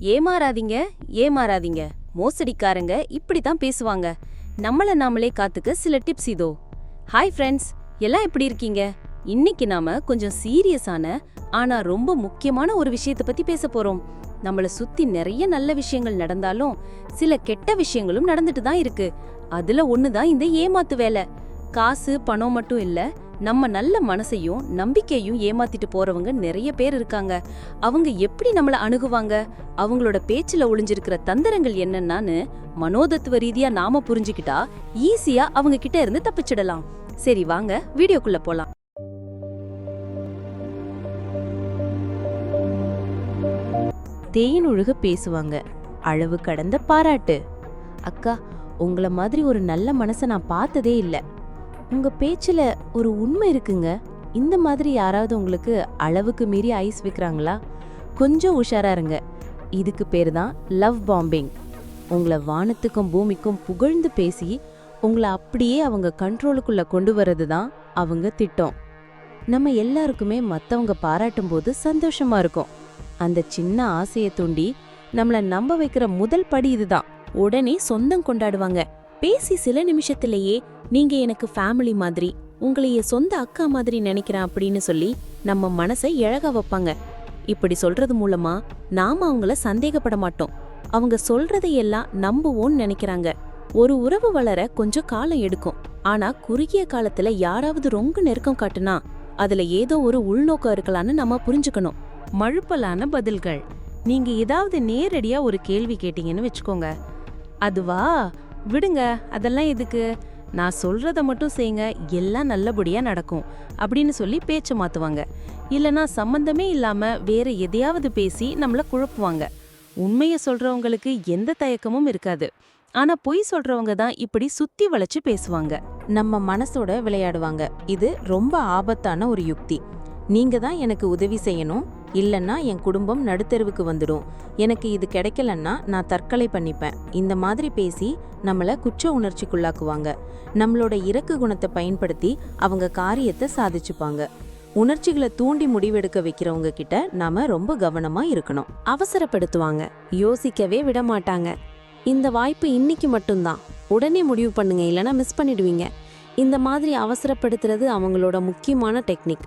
ஏமாறாதீங்க ஏமாறாதீங்க. மோசடிக்காரங்க இப்படி தான் பேசுவாங்க. நம்மள நாமளே காத்துக்க சில டிப்ஸ் இதோ. ஹாய் ஃப்ரெண்ட்ஸ் எல்லாம் எப்படி இருக்கீங்க? இன்னைக்கு நாம கொஞ்சம் சீரியஸான ஆனா ரொம்ப முக்கியமான ஒரு விஷயத்த பத்தி பேச போறோம். நம்மள சுத்தி நிறைய நல்ல விஷயங்கள் நடந்தாலும் சில கெட்ட விஷயங்களும் நடந்துட்டு தான் இருக்கு. அதுல ஒண்ணுதான் இந்த ஏமாத்து வேலை. காசு பணம் மட்டும் இல்லை நம்ம நல்ல மனசையும் நம்பிக்கையும் ஏமாத்திட்டு போறவங்க நிறைய பேர் இருக்காங்க. அவங்க எப்படி நம்மளை அணுகுவாங்க? அவங்களோட பேச்சுல ஒளிஞ்சிருக்கிற தந்திரங்கள் என்னன்னான்னு மனோதத்துவ ரீதியா நாம புரிஞ்சுக்கிட்டா ஈஸியா அவங்க கிட்ட இருந்து தப்பிச்சிடலாம். சரி வாங்க வீடியோக்குள்ள போலாம். தேயின் ஒழுக பேசுவாங்க. அளவு கடந்த பாராட்டு. அக்கா உங்களை மாதிரி ஒரு நல்ல மனசை நான் பார்த்ததே இல்லை. உங்க பேச்சுல ஒரு உண்மை இருக்குங்க. இந்த மாதிரி யாராவது உங்களுக்கு அளவுக்கு மீறி ஐஸ் விற்கிறாங்களா கொஞ்சம் உஷாரா இருங்க. இதுக்கு பேர் தான் லவ் பாம்பிங். உங்களை வானத்துக்கும் பூமிக்கும் புகழ்ந்து பேசி உங்களை அப்படியே அவங்க கண்ட்ரோலுக்குள்ள கொண்டு வர்றது தான் அவங்க திட்டம். நம்ம எல்லாருக்குமே மற்றவங்க பாராட்டும் போது சந்தோஷமா இருக்கும். அந்த சின்ன ஆசையை தூண்டி நம்மளை நம்ப வைக்கிற முதல் படி இதுதான் உடனே சொந்தம் கொண்டாடுவாங்க. பேசி சில நிமிஷத்திலேயே நீங்க எனக்கு ஃபேமிலி மாதிரி உங்களைய சொந்த அக்கா மாதிரி நினைக்கிறேன் அப்படின்னு சொல்லி நம்ம மனசை இழக வைப்பாங்க. இப்படி சொல்றது மூலமா நாம அவங்கள சந்தேகப்பட மாட்டோம். அவங்க சொல்றதையெல்லாம் நம்புவோம்னு நினைக்கிறாங்க. ஒரு உறவு வளர கொஞ்சம் காலம் எடுக்கும். ஆனா குறுகிய காலத்துல யாராவது ரொம்ப நெருக்கம் காட்டுனா அதுல ஏதோ ஒரு உள்நோக்கம் இருக்கலான்னு நம்ம புரிஞ்சுக்கணும். மழுப்பலான பதில்கள். நீங்க ஏதாவது நேரடியா ஒரு கேள்வி கேட்டீங்கன்னு வச்சுக்கோங்க. அதுவா? விடுங்க அதெல்லாம் எதுக்கு? நான் சொல்றத மட்டும் செய்யுங்க எல்லாம் நல்லபடியா நடக்கும் அப்படின்னு சொல்லி பேச்ச மாத்துவாங்க. இல்லனா சம்பந்தமே இல்லாம வேற எதையாவது பேசி நம்மள குழப்புவாங்க. உண்மைய சொல்றவங்களுக்கு எந்த தயக்கமும் இருக்காது. ஆனா பொய் சொல்றவங்க தான் இப்படி சுத்தி வளைச்சு பேசுவாங்க. நம்ம மனசோட விளையாடுவாங்க. இது ரொம்ப ஆபத்தான ஒரு யுக்தி. நீங்க தான் எனக்கு உதவி செய்யணும். இல்லைன்னா என் குடும்பம் நடுத்தெருவுக்கு வந்துடும். எனக்கு இது கிடைக்கலன்னா நான் தற்கொலை பண்ணிப்பேன். இந்த மாதிரி பேசி நம்மளை குற்ற உணர்ச்சிக்குள்ளாக்குவாங்க. நம்மளோட இறக்கு குணத்தை பயன்படுத்தி அவங்க காரியத்தை சாதிச்சுப்பாங்க. உணர்ச்சிகளை தூண்டி முடிவெடுக்க வைக்கிறவங்க கிட்ட நாம ரொம்ப கவனமா இருக்கணும். அவசரப்படுத்துவாங்க. யோசிக்கவே விட மாட்டாங்க. இந்த வாய்ப்பு இன்னைக்கு மட்டும்தான். உடனே முடிவு பண்ணுங்க இல்லைன்னா மிஸ் பண்ணிடுவீங்க. இந்த மாதிரி அவசரப்படுத்துறது அவங்களோட முக்கியமான டெக்னிக்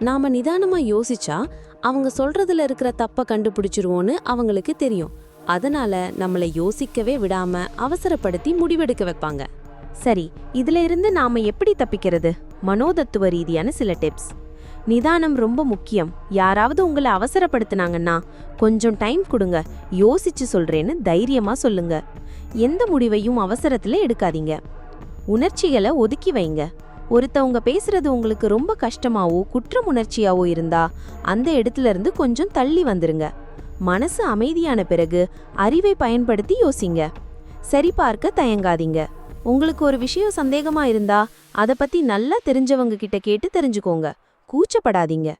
நாம நிதானமா யோசிச்சா அவங்க சொல்றதுல இருக்கிற தப்ப கண்டுபிடிச்சிருவோன்னு அவங்களுக்கு தெரியும். அதனால நம்மளை யோசிக்கவே விடாம அவசரப்படுத்தி முடிவெடுக்க வைப்பாங்க. சரி இதுல இருந்து நாம எப்படி தப்பிக்கிறது? மனோதத்துவ ரீதியான சில டிப்ஸ் நிதானம் ரொம்ப முக்கியம். யாராவது உங்களை அவசரப்படுத்துனாங்கன்னா கொஞ்சம் டைம் கொடுங்க. யோசிச்சு சொல்றேன்னு தைரியமா சொல்லுங்க. எந்த முடிவையும் அவசரத்துல எடுக்காதீங்க. உணர்ச்சிகளை ஒதுக்கி வைங்க. ஒருத்தவங்க பேசுறது உங்களுக்கு ரொம்ப கஷ்டமாவோ குற்றம் உணர்ச்சியாவோ இருந்தா அந்த இடத்துல இருந்து கொஞ்சம் தள்ளி வந்துருங்க. மனசு அமைதியான பிறகு அறிவை பயன்படுத்தி யோசிங்க. சரி பார்க்க தயங்காதீங்க. உங்களுக்கு ஒரு விஷயம் சந்தேகமா இருந்தா அதை பத்தி நல்லா தெரிஞ்சவங்க கிட்ட கேட்டு தெரிஞ்சுக்கோங்க. கூச்சப்படாதீங்க.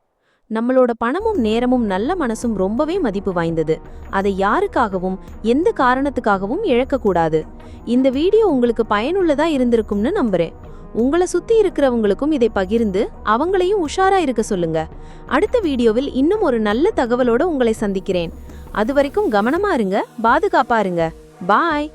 நம்மளோட பணமும் நேரமும் நல்ல மனசும் ரொம்பவே மதிப்பு வாய்ந்தது. அதை யாருக்காகவும் எந்த காரணத்துக்காகவும் இழக்கக்கூடாது. இந்த வீடியோ உங்களுக்கு பயனுள்ளதா இருந்திருக்கும்னு நம்புறேன். உங்களை சுத்தி இருக்கிறவங்களுக்கும் இதை பகிர்ந்து அவங்களையும் உஷாரா இருக்க சொல்லுங்க. அடுத்த வீடியோவில் இன்னும் ஒரு நல்ல தகவலோட உங்களை சந்திக்கிறேன். அது வரைக்கும் கவனமா இருங்க பாதுகாப்பா இருங்க. பாய்.